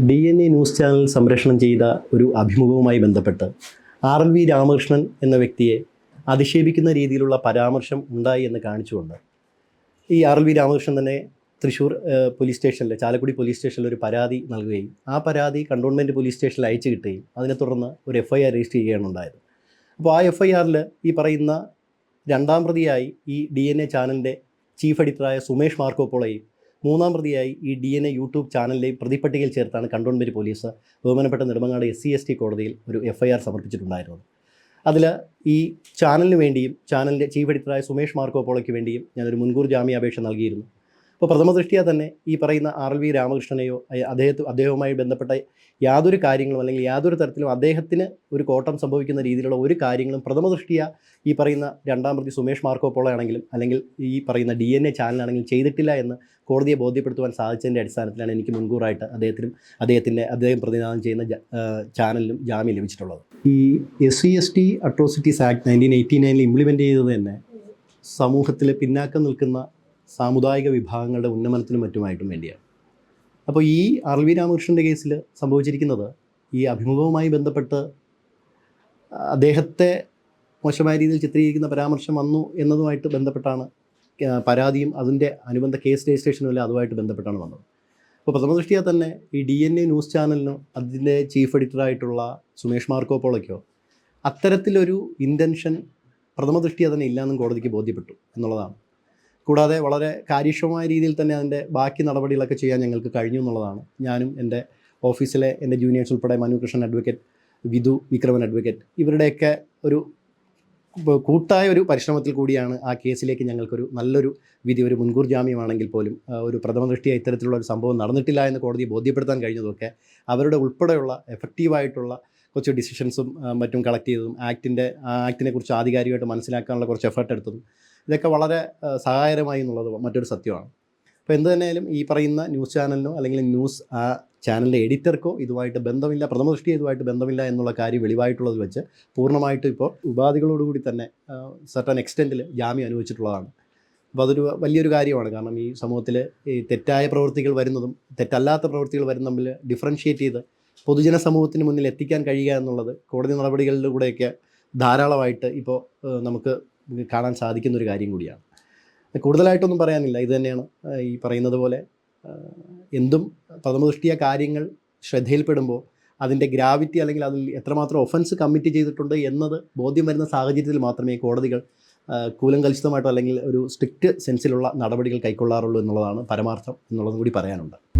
D N A news channel സംപ്രേഷണം ചെയ്ത ഒരു അഭിമുഖവുമായി ബന്ധപ്പെട്ട് ആർ എൽ വി രാമകൃഷ്ണൻ എന്ന വ്യക്തിയെ അധിക്ഷേപിക്കുന്ന രീതിയിലുള്ള പരാമർശം ഉണ്ടായി എന്ന് കാണിച്ചുകൊണ്ട് ഈ ആർ എൽ വി രാമകൃഷ്ണൻ തന്നെ തൃശ്ശൂർ പോലീസ് സ്റ്റേഷനിൽ ചാലക്കുടി പോലീസ് സ്റ്റേഷനിൽ ഒരു പരാതി നൽകുകയും ആ പരാതി കണ്ടോൺമെന്റ് പോലീസ് സ്റ്റേഷനിൽ അയച്ചു കിട്ടുകയും അതിനെ തുടർന്ന് ഒരു എഫ് ഐ ആർ രജിസ്റ്റർ ചെയ്യുകയാണ് ഉണ്ടായത്. അപ്പോൾ ആ എഫ് ഐ ആറിൽ ഈ പറയുന്ന രണ്ടാം പ്രതിയായി ഈ ഡി എൻ എ ചാനലിന്റെ ചീഫ് എഡിറ്ററായ സുമേഷ് മാർക്കോപ്പോളയും മൂന്നാം പ്രതിയായി ഈ ഡി എൻ എ യൂട്യൂബ് ചാനലിലെ പ്രതിപട്ടികയിൽ ചേർത്താണ് കണ്ടോൺമെന്റ് പോലീസ് ബഹുമാനപ്പെട്ട Nedumangad S C S T കോടതിയിൽ ഒരു എഫ് ഐ ആർ സമർപ്പിച്ചിട്ടുണ്ടായിരുന്നത്. അതിൽ ഈ ചാനലിന് വേണ്ടിയും ചാനലിന്റെ ചീഫ് എഡിറ്ററായ സുമേഷ് മാർക്കോപോളയ്ക്ക് വേണ്ടിയും ഞാനൊരു മുൻകൂർ ജാമ്യാപേക്ഷ നൽകിയിരുന്നു. അപ്പോൾ പ്രഥമ ദൃഷ്ടിയാ തന്നെ ഈ പറയുന്ന ആർ എൽ വി രാമകൃഷ്ണനെയോ അദ്ദേഹത്തെ അദ്ദേഹവുമായി ബന്ധപ്പെട്ട യാതൊരു കാര്യങ്ങളും അല്ലെങ്കിൽ യാതൊരു തരത്തിലും അദ്ദേഹത്തിന് ഒരു കോട്ടം സംഭവിക്കുന്ന രീതിയിലുള്ള ഒരു കാര്യങ്ങളും പ്രഥമ ദൃഷ്ടിയാ ഈ പറയുന്ന രണ്ടാം പ്രതി സുമേഷ് മാർക്കോ ആണെങ്കിലും അല്ലെങ്കിൽ ഈ പറയുന്ന ഡി എൻ എ ചാനലാണെങ്കിലും ചെയ്തിട്ടില്ല എന്ന് കോടതിയെ ബോധ്യപ്പെടുത്തുവാൻ സാധിച്ചതിന്റെ അടിസ്ഥാനത്തിലാണ് എനിക്ക് മുൻകൂറായിട്ട് അദ്ദേഹത്തിനും അദ്ദേഹത്തിന്റെ അദ്ദേഹം പ്രതിനിധാനം ചെയ്യുന്ന ചാനലിലും ജാമ്യം ലഭിച്ചിട്ടുള്ളത്. ഈ S C S T atrocities act nineteen eighty നയനിൽ implement ചെയ്തത് തന്നെ സമൂഹത്തിൽ പിന്നാക്കം നിൽക്കുന്ന സാമുദായിക വിഭാഗങ്ങളുടെ ഉന്നമനത്തിനും മറ്റുമായിട്ടും വേണ്ടിയാണ്. അപ്പോൾ ഈ ആർ വി രാമകൃഷ്ണന്റെ കേസിൽ സംഭവിച്ചിരിക്കുന്നത് ഈ അഭിമുഖവുമായി ബന്ധപ്പെട്ട് അദ്ദേഹത്തെ മോശമായ രീതിയിൽ ചിത്രീകരിക്കുന്ന പരാമർശം വന്നു എന്നതുമായിട്ട് ബന്ധപ്പെട്ടാണ് പരാതിയും അതിന്റെ അനുബന്ധ കേസ് രജിസ്ട്രേഷനും അതുമായിട്ട് ബന്ധപ്പെട്ടാണ് വന്നത്. അപ്പോൾ പ്രഥമ ദൃഷ്ടിയാ തന്നെ ഈ ഡി എൻ എ ന്യൂസ് ചാനലിനോ അതിന്റെ ചീഫ് എഡിറ്ററായിട്ടുള്ള സുമേഷ് മാർക്കോപ്പോളയ്ക്കോ അത്തരത്തിലൊരു ഇന്റൻഷൻ പ്രഥമ ദൃഷ്ടിയാ തന്നെ ഇല്ലയെന്നും കോടതിക്ക് ബോധ്യപ്പെട്ടു എന്നുള്ളതാണ്. കൂടാതെ വളരെ കാര്യക്ഷമമായ രീതിയിൽ തന്നെ അതിന്റെ ബാക്കി നടപടികളൊക്കെ ചെയ്യാൻ ഞങ്ങൾക്ക് കഴിഞ്ഞു എന്നുള്ളതാണ്. ഞാനും എന്റെ ഓഫീസിലെ എന്റെ ജൂനിയേഴ്സ് ഉൾപ്പെടെ മനു കൃഷ്ണൻ അഡ്വക്കേറ്റ് വിധു വിക്രമൻ അഡ്വക്കേറ്റ് ഇവരുടെയൊക്കെ ഒരു കൂട്ടായ ഒരു പരിശ്രമത്തിൽ കൂടിയാണ് ആ കേസിലേക്ക് ഞങ്ങൾക്കൊരു നല്ലൊരു വിധി ഒരു മുൻകൂർ ജാമ്യമാണെങ്കിൽ പോലും ഒരു പ്രഥമ ദൃഷ്ടിയ ഇത്തരത്തിലുള്ള ഒരു സംഭവം നടന്നിട്ടില്ല എന്ന് കോടതി ബോധ്യപ്പെടുത്താൻ കഴിഞ്ഞതൊക്കെ അവരുടെ ഉൾപ്പെടെയുള്ള എഫക്റ്റീവായിട്ടുള്ള കുറച്ച് ഡിസിഷൻസും മറ്റും കളക്ട് ചെയ്തതും ആക്ടിന്റെ ആക്ടിനെ കുറിച്ച് ആധികാരികമായിട്ട് മനസ്സിലാക്കാനുള്ള കുറച്ച് എഫേർട്ട് എടുത്തതും ഇതൊക്കെ വളരെ സഹായകരമായി എന്നുള്ളത് മറ്റൊരു സത്യമാണ്. അപ്പോൾ എന്ത് തന്നെയാലും ഈ പറയുന്ന ന്യൂസ് ചാനലിനോ അല്ലെങ്കിൽ ന്യൂസ് ആ ചാനലിന്റെ എഡിറ്റർക്കോ ഇതുമായിട്ട് ബന്ധമില്ല പ്രഥമ ദൃഷ്ടി ഇതുമായിട്ട് ബന്ധമില്ല എന്നുള്ള കാര്യം വെളിവായിട്ടുള്ളത് വെച്ച് പൂർണമായിട്ട് ഇപ്പോൾ ഉപാധികളോടുകൂടി തന്നെ സർട്ടൻ എക്സ്റ്റെന്റിൽ ജാമ്യം അനുവദിച്ചിട്ടുള്ളതാണ്. അപ്പോൾ അതൊരു വലിയൊരു കാര്യമാണ്. കാരണം ഈ സമൂഹത്തിൽ ഈ തെറ്റായ പ്രവൃത്തികൾ വരുന്നതും തെറ്റല്ലാത്ത പ്രവൃത്തികൾ വരുന്ന തമ്മിൽ ഡിഫറൻഷ്യേറ്റ് ചെയ്ത് പൊതുജന സമൂഹത്തിന് മുന്നിൽ എത്തിക്കാൻ കഴിയുക എന്നുള്ളത് കോടതി നടപടികളിലൂടെയൊക്കെ ധാരാളമായിട്ട് ഇപ്പോൾ നമുക്ക് കാണാൻ സാധിക്കുന്ന ഒരു കാര്യം കൂടിയാണ്. കൂടുതലായിട്ടൊന്നും പറയാനില്ല. ഇത് തന്നെയാണ് ഈ പറയുന്നത് പോലെ എന്തും പ്രഥമദൃഷ്ടിയ കാര്യങ്ങൾ ശ്രദ്ധയിൽപ്പെടുമ്പോൾ അതിന്റെ ഗ്രാവിറ്റി അല്ലെങ്കിൽ അതിൽ എത്രമാത്രം ഒഫൻസ് കമ്മിറ്റ് ചെയ്തിട്ടുണ്ട് എന്നത് ബോധ്യം വരുന്ന സാഹചര്യത്തിൽ മാത്രമേ കോടതികൾ കൂലം കലുഷിതമായിട്ടോ അല്ലെങ്കിൽ ഒരു സ്ട്രിക്റ്റ് സെൻസിലുള്ള നടപടികൾ കൈക്കൊള്ളാറുള്ളൂ എന്നുള്ളതാണ് പരമാർത്ഥം എന്നുള്ളതും കൂടി പറയാനുണ്ട്.